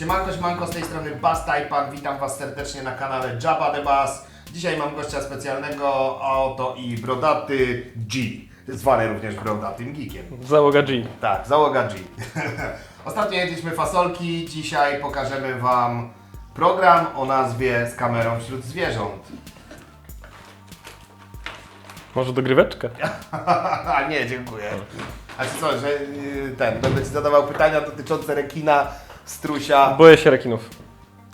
Siemanko, siemanko, z tej strony Bass Tajpan. Witam Was serdecznie na kanale Jabba the Bass. Dzisiaj mam gościa specjalnego, a oto i brodaty G. Zwany również brodatym geekiem. Załoga G. Tak, załoga G. Ostatnio jedliśmy fasolki, dzisiaj pokażemy Wam program o nazwie Z kamerą wśród zwierząt. Może dogryweczkę? nie, dziękuję. A czy co, że yy, ten, będę Ci zadawał pytania dotyczące rekina, strusia, Boję się rekinów.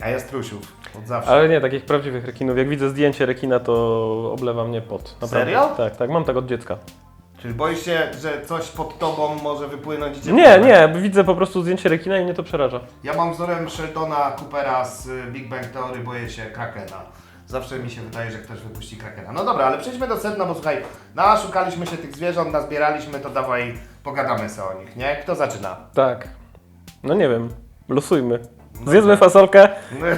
a ja strusiów od zawsze. Ale nie takich prawdziwych rekinów. Jak widzę zdjęcie rekina, to oblewa mnie pot. Serio? Tak, tak. Mam tak od dziecka. Czyli boisz się, że coś pod tobą może wypłynąć i cię Nie, porwać? nie. Widzę po prostu zdjęcie rekina i mnie to przeraża. Ja mam wzorem Sheldona Coopera z y, Big Bang Theory, boję się Krakena. Zawsze mi się wydaje, że ktoś wypuści Krakena. No dobra, ale przejdźmy do sedna, bo słuchaj, naszukaliśmy się tych zwierząt, nazbieraliśmy, to dawaj pogadamy sobie o nich, nie? Kto zaczyna? Tak. No nie wiem. Losujmy. Zjedzmy fasolkę.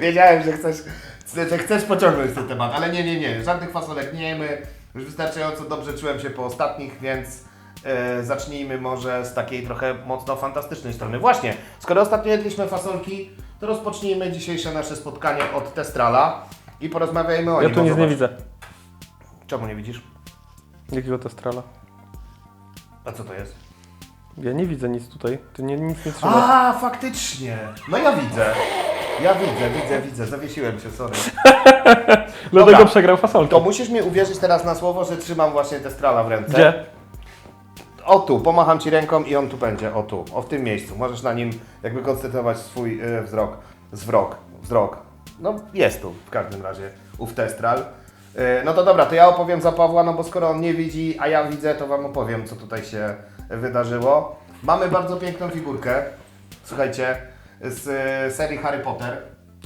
Wiedziałem, że chcesz, że chcesz pociągnąć ten temat, ale nie, nie, nie, żadnych fasolek nie jemy. Już wystarczająco dobrze czułem się po ostatnich, więc e, zacznijmy może z takiej trochę mocno fantastycznej strony. Właśnie, skoro ostatnio jedliśmy fasolki, to rozpocznijmy dzisiejsze nasze spotkanie od Testrala i porozmawiajmy o Ja nim. tu nic nie zobacz- widzę. Czemu nie widzisz? Jakiego testrala? A co to jest? Ja nie widzę nic tutaj. Ty nie, nic nie trzyma. A, faktycznie! No ja widzę. Ja widzę, widzę, widzę. Zawiesiłem się, sorry. Dlatego dobra. przegrał fasolkę. To musisz mi uwierzyć teraz na słowo, że trzymam właśnie Testrala w ręce. Gdzie? O tu, pomacham Ci ręką i on tu będzie, o tu, o w tym miejscu. Możesz na nim jakby koncentrować swój y, wzrok, zwrok, wzrok. No jest tu w każdym razie, ów Testral. Y, no to dobra, to ja opowiem za Pawła, no bo skoro on nie widzi, a ja widzę, to Wam opowiem, co tutaj się wydarzyło. Mamy bardzo piękną figurkę, słuchajcie, z y, serii Harry Potter.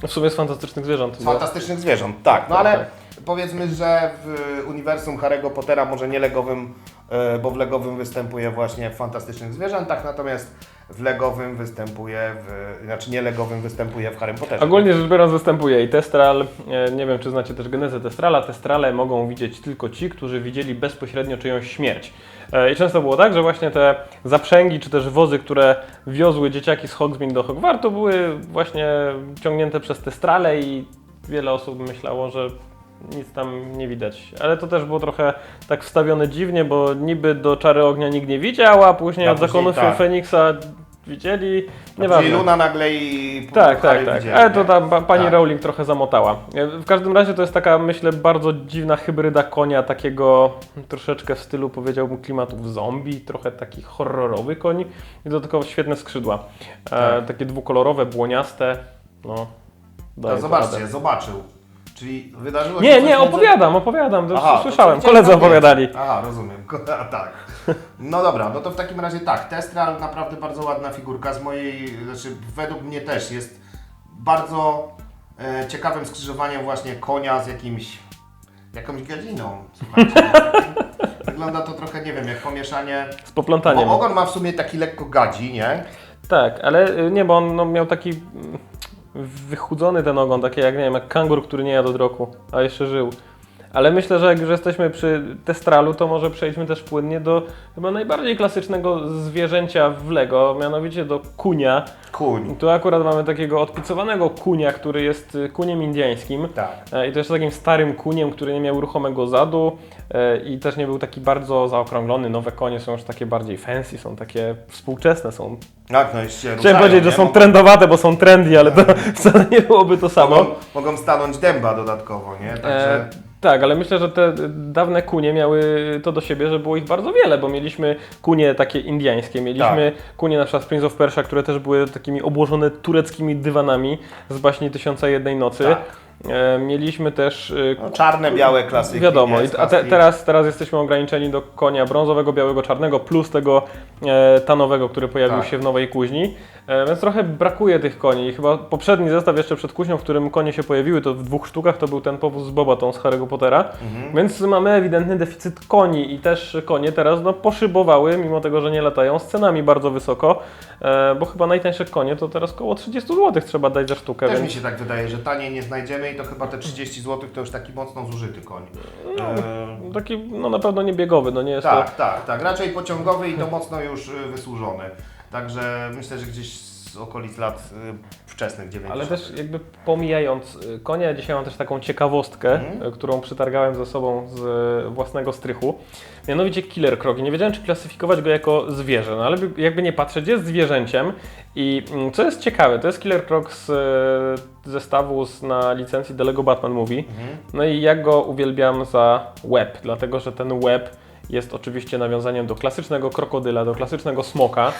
W sumie z fantastycznych zwierząt. Z fantastycznych zwierząt, tak. No Tak, ale tak. Powiedzmy, że w uniwersum Harry'ego Pottera może nie legowym, e, bo w legowym występuje właśnie w fantastycznych zwierzętach, natomiast w legowym występuje w, znaczy nie legowym występuje w Harrym Potterze. Ogólnie rzecz biorąc występuje i Testral, e, nie wiem czy znacie też genezę Testrala, Testrale mogą widzieć tylko ci, którzy widzieli bezpośrednio czyjąś śmierć. E, I często było tak, że właśnie te zaprzęgi czy też wozy, które wiozły dzieciaki z Hogsmeade do Hogwartu były właśnie ciągnięte przez Testrale i wiele osób myślało, że nic tam nie widać. Ale to też było trochę tak wstawione dziwnie, bo niby do Czary Ognia nikt nie widział, a później A od później Zakonu tak. Feniksa widzieli. Czyli Nieważne. Luna nagle i Tak, Harry tak, tak. widzieli, Ale to nie? pa, pani Tak. Rowling trochę zamotała. E, W każdym razie to jest taka, myślę, bardzo dziwna hybryda konia, takiego troszeczkę w stylu, powiedziałbym, klimatów zombie, trochę taki horrorowy koń i dodatkowo świetne skrzydła. E, Tak. takie dwukolorowe, błoniaste. No, No, daje to zobaczcie, radę. zobaczył. Czyli wydarzyło się Nie, coś nie, między- opowiadam, opowiadam, to Aha, to słyszałem, co koledzy chciałem opowiadali. powiedzieć. Aha, rozumiem. A, tak. No dobra, no to w takim razie tak, Testral naprawdę bardzo ładna figurka z mojej, znaczy według mnie też jest bardzo e, ciekawym skrzyżowaniem właśnie konia z jakimś, jakąś galiną. Słuchajcie, wygląda to trochę, nie wiem, jak pomieszanie, Z poplątaniem. bo ogon ma w sumie taki lekko gadzi, nie? Tak, ale y, nie, bo on no, miał taki mm, wychudzony ten ogon, taki jak, nie wiem, jak kangur, który nie jadł od roku, a jeszcze żył. Ale myślę, że jak już jesteśmy przy Testralu, to może przejdźmy też płynnie do chyba najbardziej klasycznego zwierzęcia w Lego, mianowicie do kunia. Kuń. Tu akurat mamy takiego odpicowanego kunia, który jest y, kuniem indiańskim. Tak. E, I to jest takim starym kuniem, który nie miał ruchomego zadu e, i też nie był taki bardzo zaokrąglony. Nowe konie są już takie bardziej fancy, są takie współczesne, są Tak, no jeszcze Chciałem ruszają, powiedzieć, że nie? są Mogą- trendowate, bo są trendy, ale to wcale nie byłoby to samo. Mogą, mogą stanąć dęba dodatkowo, nie? Także... E, tak, ale myślę, że te dawne kunie miały to do siebie, że było ich bardzo wiele, bo mieliśmy kunie takie indiańskie, mieliśmy kunie na przykład z Prince of Persia, które też były takimi obłożone tureckimi dywanami z baśni Tysiąca Jednej Nocy. Tak. E, mieliśmy też e, No, czarne, białe klasyki. Wiadomo, Z a te, teraz, teraz jesteśmy ograniczeni do konia brązowego, białego, czarnego, plus tego e, tanowego, który pojawił Tak. się w nowej kuźni. E, więc trochę brakuje tych koni. I chyba poprzedni zestaw jeszcze przed kuźnią, w którym konie się pojawiły, to w dwóch sztukach to był ten powóz z Bobatą z Harry'ego Pottera. Mhm. Więc mamy ewidentny deficyt koni i też konie teraz no, poszybowały, mimo tego, że nie latają, z cenami bardzo wysoko, e, bo chyba najtańsze konie to teraz około 30 zł trzeba dać za sztukę. Też więc... mi się tak wydaje, że taniej nie znajdziemy i to chyba te 30 zł to już taki mocno zużyty koń. E, Taki no na pewno nie biegowy, no nie jest to... tak, tak, tak. Raczej pociągowy i to mocno już y, wysłużony. Także myślę, że gdzieś z okolic lat y, wczesnych 90. Ale też jakby pomijając y, konia, dzisiaj mam też taką ciekawostkę, y, którą przytargałem ze sobą z y, własnego strychu. Mianowicie killer krok. I nie wiedziałem, czy klasyfikować go jako zwierzę, no ale by- jakby nie patrzeć, jest zwierzęciem. I mm, co jest ciekawe, to jest killer krok z zestawu z, na licencji The Lego Batman Movie. Mhm. No i ja go uwielbiam za łeb, dlatego że ten łeb jest oczywiście nawiązaniem do klasycznego krokodyla, do klasycznego smoka.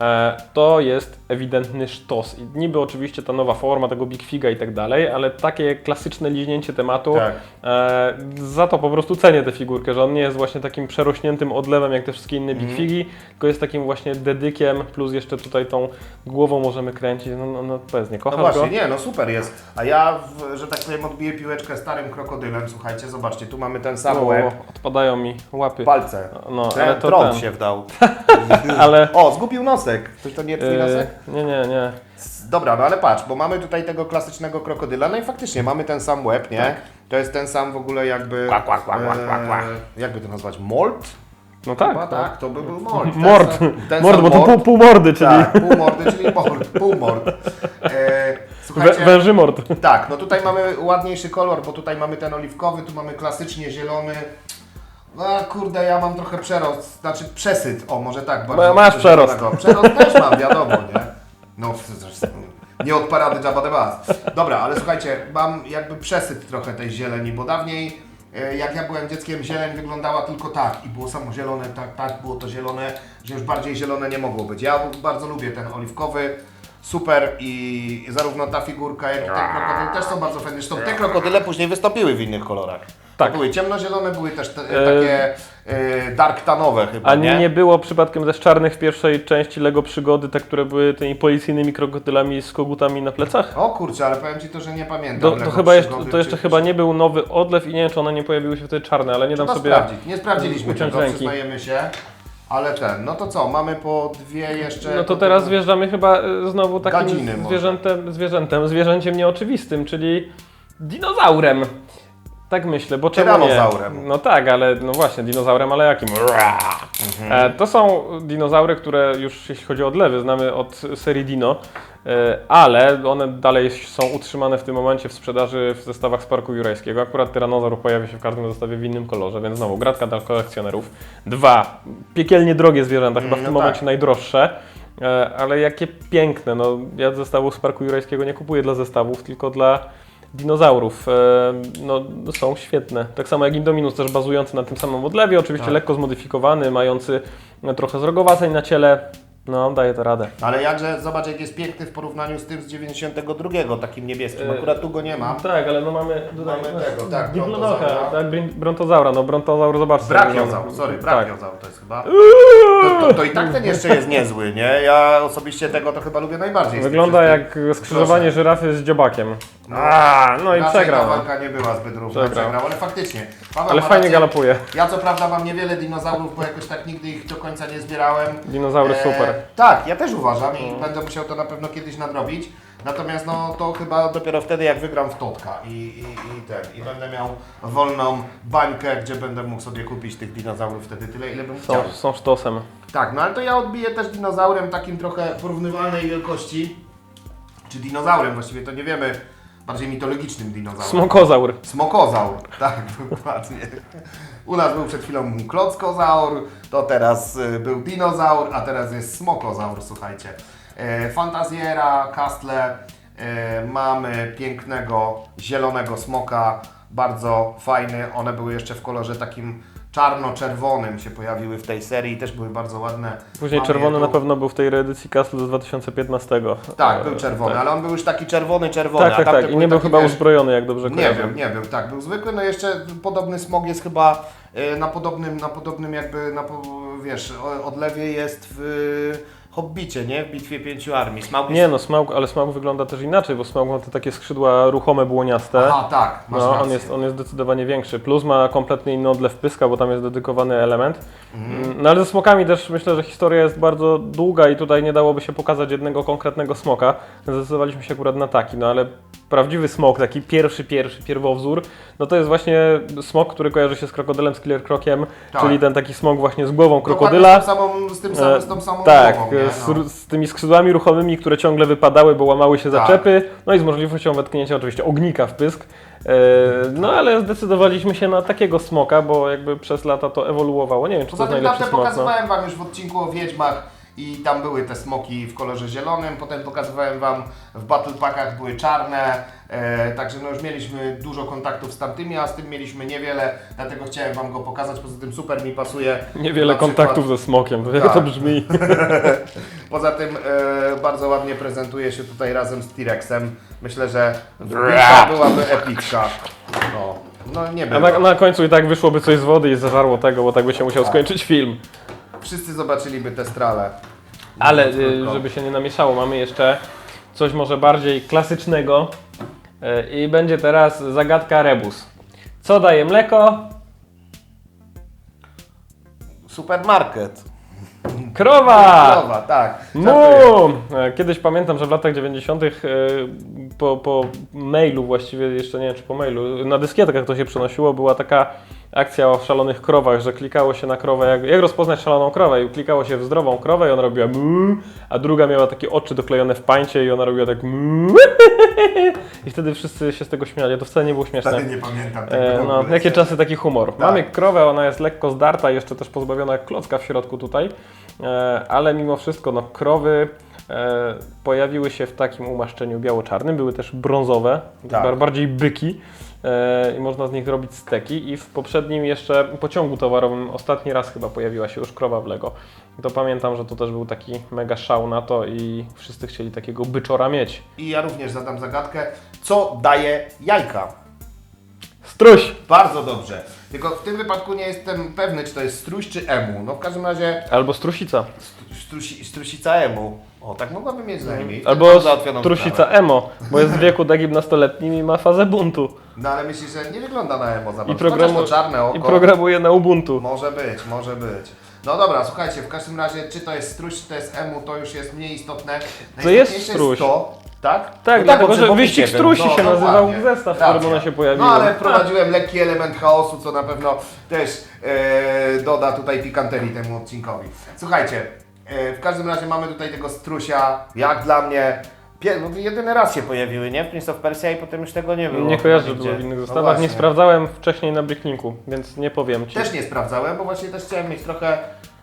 E, to jest ewidentny sztos. I niby oczywiście ta nowa forma tego Big Figa i tak dalej, ale takie klasyczne liźnięcie tematu, Tak. e, za to po prostu cenię tę figurkę, że on nie jest właśnie takim przerośniętym odlewem jak te wszystkie inne Big Mhm. Figi, tylko jest takim właśnie dedykiem, plus jeszcze tutaj tą głową możemy kręcić. No, no, no nie No właśnie, go? nie, no super jest. A ja, w, że tak powiem, odbiję piłeczkę starym krokodylem. Słuchajcie, zobaczcie, tu mamy ten sam O, łeb, odpadają mi łapy. Palce. No, Ten ale to trąd ten. się wdał. Ale... O, zgubił nosek. Ktoś to nie nosek? E, nie, nie, nie. Dobra, no ale patrz, bo mamy tutaj tego klasycznego krokodyla, no i faktycznie mamy ten sam łeb, nie? Tak. To jest ten sam w ogóle jakby... Kła, kła, kła, kła, kła, kła. E, jakby to nazwać? Mold? No tak. Chyba no. tak, to by był mold. Ten Mord, sam- ten mord, bo to pół, pół mordy, czyli Tak, pół mordy, czyli mord, pół mord. E, słuchajcie, węży mord. tak, no tutaj mamy ładniejszy kolor, bo tutaj mamy ten oliwkowy, tu mamy klasycznie zielony. No kurde, ja mam trochę przerost, znaczy przesyt, o może tak bardziej. masz przerost. zielonego. Przerost też mam, wiadomo, nie? No, nie od parady Jabba the Bass. Dobra, ale słuchajcie, mam jakby przesyt trochę tej zieleni, bo dawniej e, jak ja byłem dzieckiem, zieleń wyglądała tylko tak i było samo zielone, tak, tak, było to zielone, że już bardziej zielone nie mogło być. Ja bardzo lubię ten oliwkowy, super i zarówno ta figurka, jak i ten krokodyl też są bardzo fajne. Zresztą te krokodyle później wystąpiły w innych kolorach. Tak. To były ciemnozielone, były też te, E, takie e, dark tanowe chyba, A nie? nie było przypadkiem też czarnych w pierwszej części Lego Przygody, te, które były tymi policyjnymi krokodylami z kogutami na plecach? O kurczę, ale powiem Ci to, że nie pamiętam. To, chyba jeszcze, to jeszcze czy- chyba nie był nowy odlew i nie wiem, czy one nie pojawiły się wtedy czarne, ale nie dam Trzeba sobie... sprawdzić. Nie sprawdziliśmy tego, ręki. przyznajemy się. Ale ten, no to co, mamy po dwie jeszcze... No to teraz wjeżdżamy chyba e, znowu takim zwierzętem, zwierzętem, zwierzęciem nieoczywistym, czyli dinozaurem. Tak myślę, bo czemu nie? Tyranozaurem. No tak, ale no właśnie, dinozaurem, ale jakim? Mhm. E, to są dinozaury, które już jeśli chodzi o odlewy, znamy od serii Dino, e, ale one dalej są utrzymane w tym momencie w sprzedaży w zestawach z Parku Jurajskiego. Akurat tyranozaur pojawia się w każdym zestawie w innym kolorze, więc znowu gratka dla kolekcjonerów. Dwa, piekielnie drogie zwierzęta, chyba w Mm, tym no tak. momencie najdroższe. E, Ale jakie piękne, no ja zestawów z Parku Jurajskiego nie kupuję dla zestawów, tylko dla dinozaurów. E, No, są świetne. Tak samo jak Indominus, też bazujący na tym samym odlewie, oczywiście Tak. lekko zmodyfikowany, mający no, trochę zrogowaceń na ciele. No, daje to radę. Ale jakże, zobacz jak jest piękny w porównaniu z tym z 92, takim niebieskim. E, Akurat tu go nie mam. Tak, ale no mamy Mamy tego, tak, brontozaura. tak, brontozaura, no brontozaur, zobaczcie. Brachiozaur, sorry, Tak. brachiozaur to jest chyba. To, to, to i tak ten jeszcze jest niezły, nie? Ja osobiście tego to chyba lubię najbardziej. Wygląda jak skrzyżowanie żyrafy z dziobakiem. No. A, no i Raczej przegrał. Ta walka nie była zbyt równa, Przegrał. przegrał, ale faktycznie. Paweł Ale ma fajnie rację. galopuje. Ja co prawda mam niewiele dinozaurów, bo jakoś tak nigdy ich do końca nie zbierałem. Dinozaury super. Tak, ja też uważam i będę musiał to na pewno kiedyś nadrobić. Natomiast no to chyba dopiero wtedy jak wygram w Totka i, i, i ten i będę miał wolną bańkę, gdzie będę mógł sobie kupić tych dinozaurów wtedy tyle ile bym chciał. Są, są sztosem. Tak, no ale to ja odbiję też dinozaurem takim trochę porównywalnej wielkości. Czy dinozaurem właściwie to nie wiemy. Bardziej mitologicznym dinozaurem. Smokozaur. Smokozaur, tak, dokładnie. U nas był przed chwilą klockozaur, to teraz y, był dinozaur, a teraz jest smokozaur, słuchajcie. E, Fantazjera, Castle, e, mamy pięknego zielonego smoka, bardzo fajny. One były jeszcze w kolorze takim czarno-czerwonym się pojawiły w tej serii, też były bardzo ładne. Później Mamy czerwony na pewno był w tej reedycji Castle z 2015. Tak, był E, czerwony, tak. ale on był już taki czerwony, czerwony. Tak, tak, tak. I nie był chyba wiesz, uzbrojony, jak dobrze Nie kojarzę. był, nie był, tak, był zwykły, no jeszcze podobny smog jest chyba e, na podobnym, na podobnym jakby, na, wiesz, odlewie jest w Hobbicie, nie? W Bitwie Pięciu Armii. Smaug jest... Nie no, Smaug, ale Smaug wygląda też inaczej, bo Smaug ma te takie skrzydła ruchome, błoniaste. Aha, tak, masz No, rację. on jest, on jest zdecydowanie większy. Plus ma kompletnie inny odlew pyska, bo tam jest dedykowany element. Mhm. No ale ze smokami też myślę, że historia jest bardzo długa i tutaj nie dałoby się pokazać jednego konkretnego smoka. Zdecydowaliśmy się akurat na taki, no ale prawdziwy smok, taki pierwszy, pierwszy, pierwowzór, no to jest właśnie smok, który kojarzy się z krokodylem, z Killer Krokiem, Tak. czyli ten taki smok właśnie z głową krokodyla. Z, tą samą, z, tym samym, z tą samą tak, głową, nie? z, No. z tymi skrzydłami ruchomymi, które ciągle wypadały, bo łamały się Tak. zaczepy, no i z możliwością wetknięcia oczywiście ognika w pysk. E, no ale zdecydowaliśmy się na takiego smoka, bo jakby przez lata to ewoluowało. Nie wiem, czy to Poza jest tym najlepszy smok. No. pokazywałem Wam już w odcinku o Wiedźmach i tam były te smoki w kolorze zielonym, potem pokazywałem Wam w Battle Packach były czarne, e, także no już mieliśmy dużo kontaktów z tamtymi, a z tym mieliśmy niewiele, dlatego chciałem Wam go pokazać, poza tym super mi pasuje. Niewiele kontaktów ze smokiem, to jak Tak. to brzmi. Poza tym e, bardzo ładnie prezentuje się tutaj razem z T-Rexem. Myślę, że bitwa byłaby epicka. No, no nie A była. na, na końcu i tak wyszłoby coś z wody i zażarło tego, bo tak by się musiał skończyć film. Wszyscy zobaczyliby te strale. Ale y, żeby się nie namieszało, mamy jeszcze coś może bardziej klasycznego y, i będzie teraz zagadka rebus. Co daje mleko? Supermarket. Krowa! Krowa, tak. Żartuję. Mu! E, Kiedyś pamiętam, że w latach 90. e, po, po mailu właściwie, jeszcze nie wiem czy po mailu, na dyskietkach to się przenosiło, była taka akcja o szalonych krowach, że klikało się na krowę, jak, jak rozpoznać szaloną krowę i klikało się w zdrową krowę i ona robiła mu, a druga miała takie oczy doklejone w pańcie i ona robiła tak mu. I wtedy wszyscy się z tego śmiali, to wcale nie było śmieszne. Wtedy nie pamiętam tego. E, no, jakie czasy, taki humor. Tak. Mamy krowę, ona jest lekko zdarta, jeszcze też pozbawiona klocka w środku tutaj, e, ale mimo wszystko, no, krowy e, pojawiły się w takim umaszczeniu biało-czarnym, były też brązowe, Tak. bar- bardziej byki i można z nich robić steki i w poprzednim jeszcze pociągu towarowym ostatni raz chyba pojawiła się już krowa w Lego. To pamiętam, że to też był taki mega szał na to i wszyscy chcieli takiego byczora mieć. I ja również zadam zagadkę. Co daje jajka? Struś! Bardzo dobrze. Tylko w tym wypadku nie jestem pewny, czy to jest struś czy emu. No w każdym razie Albo strusica. strusi, strusica emu. O, tak mogłaby mieć na imię. I wtedy Albo mam załatwioną trusica sprawę. emo, bo jest w wieku takim nastoletnim i ma fazę buntu. No ale myślisz, że nie wygląda na emo za I, bardzo. programu- to czarne oko. I programuje na Ubuntu. Może być, może być. No dobra, słuchajcie, w każdym razie, czy to jest struś, czy to jest emu, to już jest mniej istotne. To jest struś. to, tak? Tak, No dlatego, dobrze, że wyścig strusi się nazywał dokładnie. zestaw, w którym one się pojawiły. No ale Tak. wprowadziłem lekki element chaosu, co na pewno też e, doda tutaj pikanterii temu odcinkowi. Słuchajcie, e, w każdym razie mamy tutaj tego strusia, jak dla mnie. Pier- no, jedyny raz się pojawiły, nie? W Prince of Persia i potem już tego nie było. Nie kojarzę, że było w innych No zestawach. nie właśnie. sprawdzałem wcześniej na Bricklinku, więc nie powiem Ci. Też nie sprawdzałem, bo właśnie też chciałem mieć trochę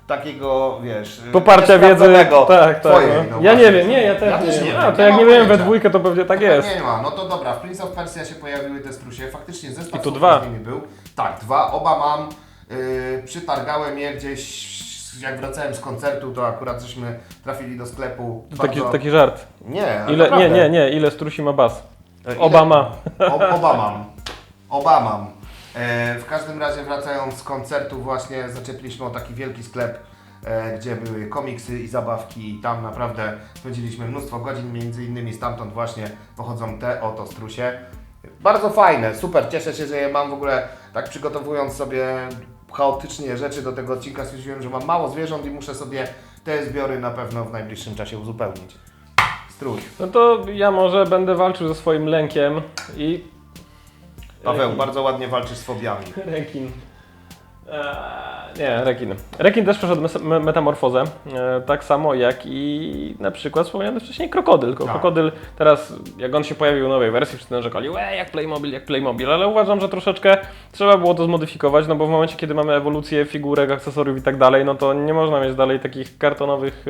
takiego, wiesz... Poparcia wiedzy. niesprawdzonego Tak, tak. twojej, no. no ja nie właśnie. wiem, nie, ja też Ja nie też wiem. nie A, wiem, to nie jak mam nie miałem we pojęcia. dwójkę, to pewnie tak jest. Nie ma, no to dobra, w Prince of Persia się pojawiły te strusie, faktycznie zestaw I tu dwa. z nimi był. Tak, dwa, oba mam, yy, przytargałem je gdzieś, jak wracałem z koncertu, to akurat żeśmy trafili do sklepu. To taki, Bardzo- taki żart. Nie, Ile, nie, naprawdę. nie, nie, ile strusi ma bas? E, ile- Oba ma. O, oba mam. Oba mam. E, w każdym razie wracając z koncertu właśnie zaczepliśmy o taki wielki sklep, e, gdzie były komiksy i zabawki i tam naprawdę spędziliśmy mnóstwo godzin, między innymi stamtąd właśnie pochodzą te oto strusie. Bardzo fajne, super, cieszę się, że je mam w ogóle tak przygotowując sobie chaotycznie rzeczy do tego odcinka stwierdziłem, że mam mało zwierząt i muszę sobie te zbiory na pewno w najbliższym czasie uzupełnić. Struś. No to ja może będę walczył ze swoim lękiem i... Paweł, bardzo ładnie walczysz z fobiami. Rekin. Eee, nie, rekin. Rekin też przeszedł metamorfozę, e, tak samo jak i na przykład wspomniany wcześniej krokodyl. Ko- Tak. Krokodyl teraz, jak on się pojawił w nowej wersji, wszyscy narzekali, łe, jak Playmobil, jak Playmobil, ale uważam, że troszeczkę trzeba było to zmodyfikować, no bo w momencie, kiedy mamy ewolucję figurek, akcesoriów i tak dalej, no to nie można mieć dalej takich kartonowych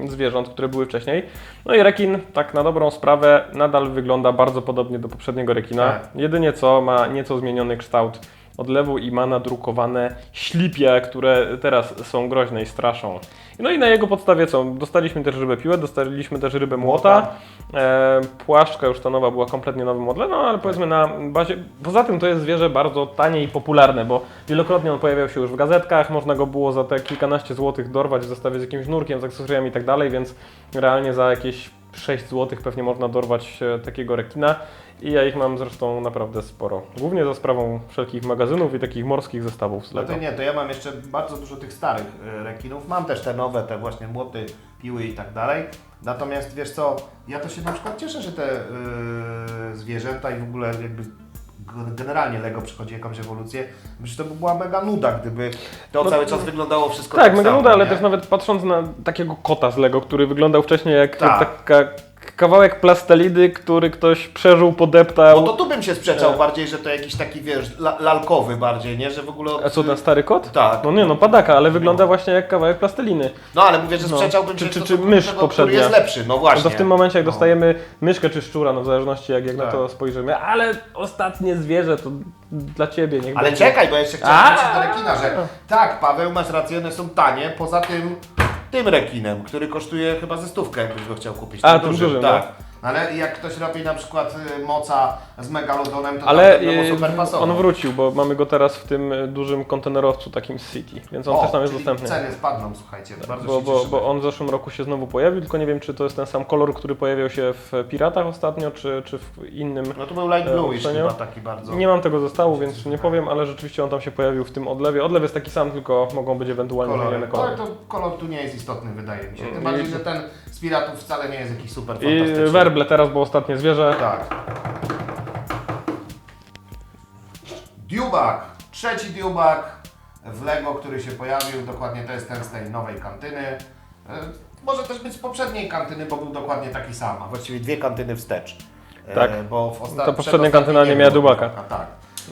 em, zwierząt, które były wcześniej. No i rekin, tak na dobrą sprawę, nadal wygląda bardzo podobnie do poprzedniego rekina. Tak. Jedynie co, ma nieco zmieniony kształt odlewu i ma nadrukowane ślipie, które teraz są groźne i straszą. No i na jego podstawie co? Dostaliśmy też rybę piłę, dostaliśmy też rybę młota. E, płaszczka już ta nowa była kompletnie nowym modelem, no ale powiedzmy na bazie... Poza tym to jest zwierzę bardzo tanie i popularne, bo wielokrotnie on pojawiał się już w gazetkach, można go było za te kilkanaście złotych dorwać w zestawie z jakimś nurkiem, z akcesoriami i tak dalej, więc realnie za jakieś 6 zł pewnie można dorwać e, takiego rekina. I ja ich mam zresztą naprawdę sporo. Głównie za sprawą wszelkich magazynów i takich morskich zestawów z No Lego. to nie, to ja mam jeszcze bardzo dużo tych starych e, rekinów. Mam też te nowe, te właśnie młoty, piły i tak dalej. Natomiast wiesz co, ja to się na przykład cieszę, że te yy, zwierzęta i w ogóle jakby g- generalnie Lego przychodzi jakąś ewolucję. Myślę, że to by była mega nuda, gdyby to No, cały czas wyglądało wszystko Tak, tak mega samo, nuda, ale nie? też nawet patrząc na takiego kota z Lego, który wyglądał wcześniej jak Tak. taka kawałek plastelidy, który ktoś przeżył, podeptał. No to tu bym się sprzeczał Tak. bardziej, że to jakiś taki, wiesz, la, lalkowy bardziej, nie? Że w ogóle... A co, ten stary kot? Tak. No nie, no padaka, ale wygląda właśnie jak kawałek plasteliny. No ale mówię, że No. sprzeczałbym Czy- się czy- czy stosunku mysz tego, poprzednia? który jest lepszy, no właśnie. No to w tym momencie, jak No. dostajemy myszkę czy szczura, no w zależności jak, jak na Tak. to spojrzymy, ale ostatnie zwierzę to dla ciebie, niech Ale będzie. czekaj, bo jeszcze chciałem wrócić do rekina, że tak, Paweł, masz rację, one są tanie, poza tym tym rekinem, który kosztuje chyba ze stówkę, jakbyś go chciał kupić. A, tym dużym, tak. Ale jak ktoś robi na przykład y, moca z megalodonem, to Ale no, super pasował. on wrócił, bo mamy go teraz w tym e, dużym kontenerowcu takim z City, więc on o, też tam jest dostępny. ceny spadną, słuchajcie, bardzo Bo, się bo, bo on w zeszłym roku się znowu pojawił, tylko nie wiem, czy to jest ten sam kolor, który pojawiał się w Piratach ostatnio, czy, czy w innym. No to był light e, bluish chyba taki bardzo. Nie mam tego zestawu, więc nie powiem, ale rzeczywiście on tam się pojawił w tym odlewie. Odlew jest taki sam, tylko mogą być ewentualnie Kolory. zmienione Ale kolory. to kolor tu nie jest istotny, wydaje mi się. Tym bardziej, że ten z piratów wcale nie jest jakiś super I werble teraz, bo ostatnie zwierzę. Tak. Dubak. Trzeci Dubak w Lego, który się pojawił. Dokładnie to jest ten z tej nowej kantyny. E, Może też być z poprzedniej kantyny, bo był dokładnie taki sam. A właściwie dwie kantyny wstecz. E, Tak. Bo w osta- Ta poprzednia kantyna nie miała Dubaka. Tak.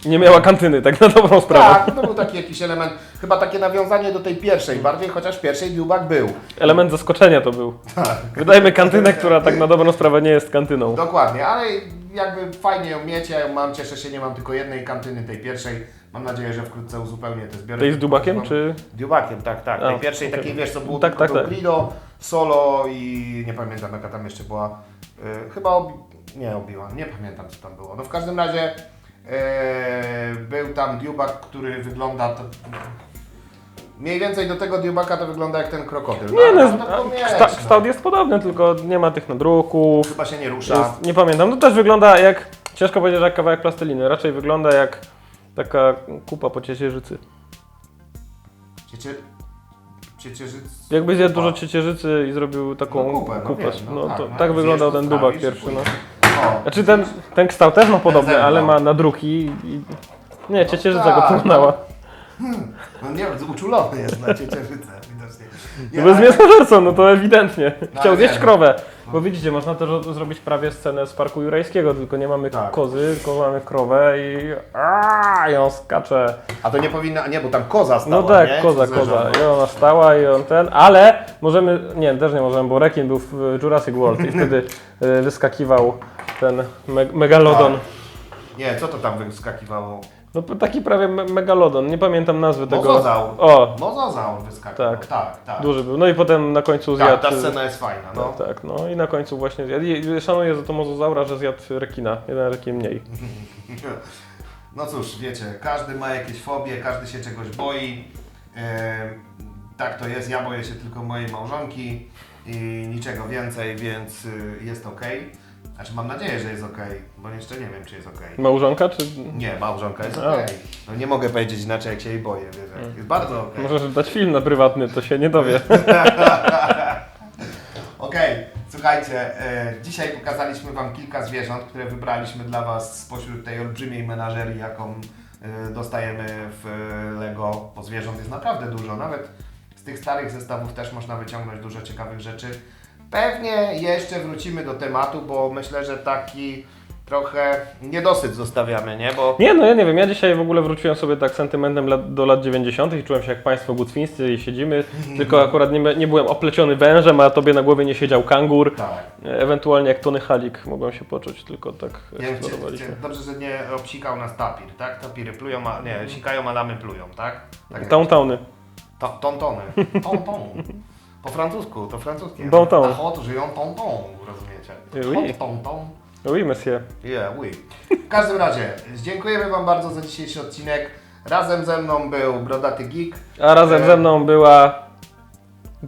Nie miała kantyny, tak na dobrą sprawę. Tak, to był taki jakiś element, chyba takie nawiązanie do tej pierwszej bardziej, chociaż w pierwszej Dubak był. Element zaskoczenia to był. Tak. Wydajmy kantynę, która tak na dobrą sprawę nie jest kantyną. Dokładnie, ale jakby fajnie ją mieć, ja ją mam, cieszę się, nie mam tylko jednej kantyny, tej pierwszej. Mam nadzieję, że wkrótce uzupełnię te zbiory. Tej z dubakiem, Mam- czy... Dubakiem, tak, tak. A, tej pierwszej okej. takiej, wiesz, co było Tak, tak, tak. Grido, Solo i nie pamiętam jaka tam jeszcze była. Yy, chyba obi... nie obiła, nie pamiętam co tam było. No w każdym razie był tam Dubak, który wygląda to... Mniej więcej do tego Dubaka to wygląda jak ten krokodyl. Nie, no, to mieć, kszta, kształt jest podobny, tylko nie ma tych nadruków. Chyba się nie rusza. Jest, nie pamiętam. No też wygląda jak, ciężko powiedzieć, że jak kawałek plasteliny. Raczej wygląda jak taka kupa po ciecierzycy. Ciecie... Ciecierzyc... Jakby zjadł dużo ciecierzycy i zrobił taką No kupę, no kupę. wiem, No, no tak, to, no, tak zjesz, ten to dubak pierwszy. No. O, Znaczy ten, ten kształt też ma podobny, zewnątrz. ale ma nadruki i... Nie, ciecierzyca tak, go porównała. No nie wiem, uczulony jest na ciecierzycę, widocznie. No bo jest mięsożercą, no to ewidentnie. No, Chciał ale zjeść krowę. Bo widzicie, można też ro- zrobić prawie scenę z parku jurajskiego, tylko nie mamy Tak. kozy, tylko mamy krowę i... Aaa, i on skacze. A to nie powinna, nie, bo tam koza stała, No tak, nie? koza, Czy koza. zwierzę? I ona stała i on ten, ale możemy, nie, też nie możemy, bo rekin był w Jurassic World i wtedy y, wyskakiwał ten me megalodon. Tak. Nie, co to tam wyskakiwało? No taki prawie me megalodon, nie pamiętam nazwy tego. Mozozaur. O, Mozozaur wyskakiwał, Tak. tak, tak. duży był. No i potem na końcu Tak, zjadł... ta scena jest fajna, no. Tak, tak, no i na końcu właśnie zjadł. I szanuję za to mozozaura, że zjadł rekina. Jeden rekin mniej. No cóż, wiecie, każdy ma jakieś fobie, każdy się czegoś boi. Tak to jest, ja boję się tylko mojej małżonki i niczego więcej, więc y, jest ok. Znaczy mam nadzieję, że jest ok, bo jeszcze nie wiem, czy jest ok. Małżonka, czy... Nie, małżonka jest A. ok. No nie mogę powiedzieć inaczej, jak się jej boję, wiesz, jest bardzo ok. Możesz dać film na prywatny, to się nie dowie. Okej, słuchajcie, e, dzisiaj pokazaliśmy Wam kilka zwierząt, które wybraliśmy dla Was spośród tej olbrzymiej menażerii, jaką e, dostajemy w e, Lego, bo zwierząt jest naprawdę dużo. Nawet z tych starych zestawów też można wyciągnąć dużo ciekawych rzeczy. Pewnie jeszcze wrócimy do tematu, bo myślę, że taki trochę niedosyt zostawiamy, nie? Bo Nie, no ja nie wiem, ja dzisiaj w ogóle wróciłem sobie tak sentymentem lat, do lat 90. i czułem się jak Państwo gucwińscy i siedzimy, tylko akurat nie, nie byłem opleciony wężem, a tobie na głowie nie siedział kangur. tak. Ewentualnie jak Tony Halik mogłem się poczuć, tylko tak Nie eksplorowaliśmy. dobrze, że nie obsikał nas tapir, tak? Tapiry plują, a nie, sikają, a lamy plują, tak? tak Towntowny. To, tontony. Po francusku, to francuskie. Bonton. A hot żyją tonton, rozumiecie? Oui. Hot tonton. Oui, monsieur. Yeah, oui. W każdym razie, dziękujemy Wam bardzo za dzisiejszy odcinek. Razem ze mną był Brodaty Geek. A razem E, ze mną była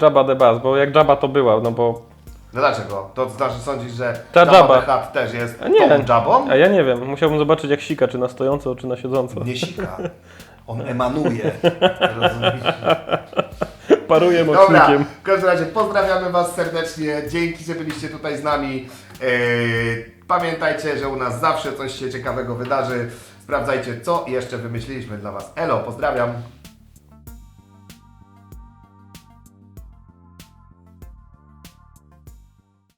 Jabba the Bass, bo jak Jabba to była, no bo... No dlaczego? To znaczy sądzisz, że Ta Jabba Hutt też jest A nie. tą Jabbą? A ja nie wiem, musiałbym zobaczyć jak sika, czy na stojąco, czy na siedząco. Nie sika. On emanuje. Rozumiesz? Paruje Dobra, mocznikiem. w każdym razie pozdrawiamy Was serdecznie. Dzięki, że byliście tutaj z nami. Eee, pamiętajcie, że u nas zawsze coś się ciekawego wydarzy. Sprawdzajcie, co jeszcze wymyśliliśmy dla Was. Elo, pozdrawiam.